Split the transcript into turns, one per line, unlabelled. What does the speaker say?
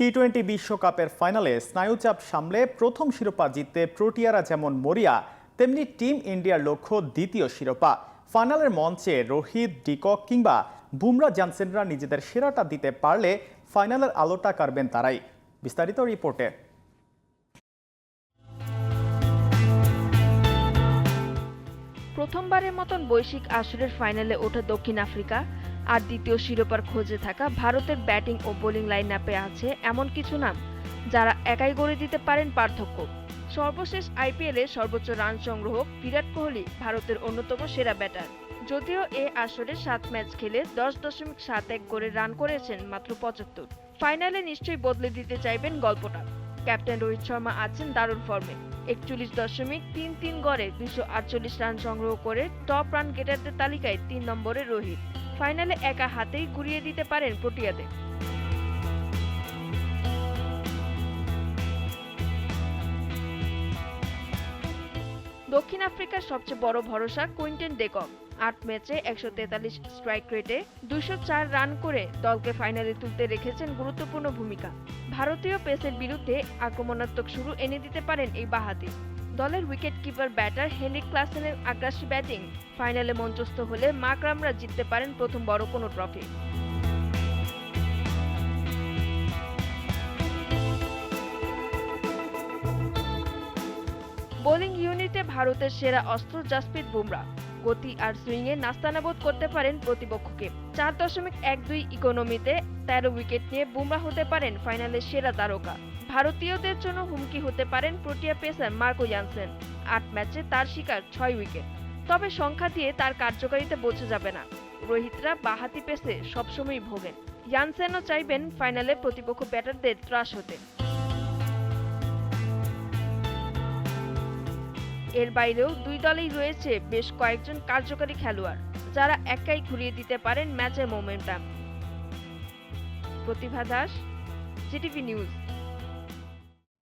T twenty বিশ্বকাপের ফাইনালে স্নায়ুচাপ সামলে প্রথম শিরোপা জিততে প্রোটিয়ারা যেমন মরিয়া, তেমনি টিম ইন্ডিয়ার লক্ষ্য দ্বিতীয় শিরোপা। ফাইনালের মঞ্চে রোহিত, ডিকক কিংবা বুমরা জানসেনরা নিজেদের সেরাটা দিতে পারলে ফাইনালের আলোটা কাড়বেন তারাই। বিস্তারিত রিপোর্টে।
প্রথমবারের মতন বৈশ্বিক আসরের ফাইনালে ওঠা দক্ষিণ আফ্রিকা। আর দ্বিতীয় শিরোপার খোঁজে থাকা ভারতের ব্যাটিং ও বোলিং লাইন আপে আছে এমন কিছু নাম, যারা একাই গড়ে দিতে পারেন পার্থক্য। সর্বশেষ আইপিএলে সর্বোচ্চ রান সংগ্রহ বিরাট কোহলি ভারতের অন্যতম সেরা ব্যাটার যদিও এ আসরে সাত ম্যাচ খেলে দশ দশমিক সাত এক করে রান করেছেন মাত্র পঁচাত্তর। ফাইনালে নিশ্চয়ই বদলে দিতে চাইবেন গল্পটা। ক্যাপ্টেন রোহিত শর্মা আছেন দারুণ ফর্মে একচল্লিশ দশমিক তিন তিন গড়ে দুশো আটচল্লিশ রান সংগ্রহ করে টপ রান গেটারদের তালিকায় তিন নম্বরে রোহিত। ফাইনালে একা হাতেই গুড়িয়ে দিতে পারেন প্রোটিয়াদের দক্ষিণ আফ্রিকার সবচেয়ে বড় ভরসা কুইন্টেন ডেকক আট ম্যাচে একশো তেতাল্লিশ স্ট্রাইক রেটে দুশো চার রান করে দলকে ফাইনালে তুলতে রেখেছেন গুরুত্বপূর্ণ ভূমিকা। ভারতীয় পেসের বিরুদ্ধে আক্রমণাত্মক শুরু এনে দিতে পারেন এই বাহাতি। দলের উইকেট কিপার ব্যাটার হেনরিক ক্লাসেনের আগ্রাসী ব্যাটিং। ফাইনালে মঞ্চস্থ হলে মাকরামরা জিততে পারেন প্রথম বড় কোনো ট্রফি। বোলিং ইউনিটে ভারতের সেরা অস্ত্র জাসপ্রীত বুমরা। গতি আর সুইংয়ে নাস্তানাবোধ করতে পারেন প্রতিপক্ষকে। চার দশমিক এক দুই ইকোনমিতে তেরো উইকেট নিয়ে বুমরা হতে পারেন ফাইনালের সেরা তারকা। ভারতীয়দের জন্য হুমকি হতে পারেন প্রোটিয়া পেসার মার্কো ইয়ানসেন। আট ম্যাচে তার শিকার ছয় উইকেট। তবে সংখ্যা দিয়ে তার কার্যকারিতা বোঝা যাবে না। রোহিতরা বাহাতি পেসে সবসময় ভোগেন। ইয়ানসেনও চাইবেন ফাইনালে প্রতিপক্ষ ব্যাটারদের ত্রাস হতে। এর বাইরেও দুই দলেই রয়েছে বেশ কয়েকজন কার্যকারী খেলোয়াড়, যারা একাই ঘুরিয়ে দিতে পারেন ম্যাচের momentum. Pratibha Das, GTV news.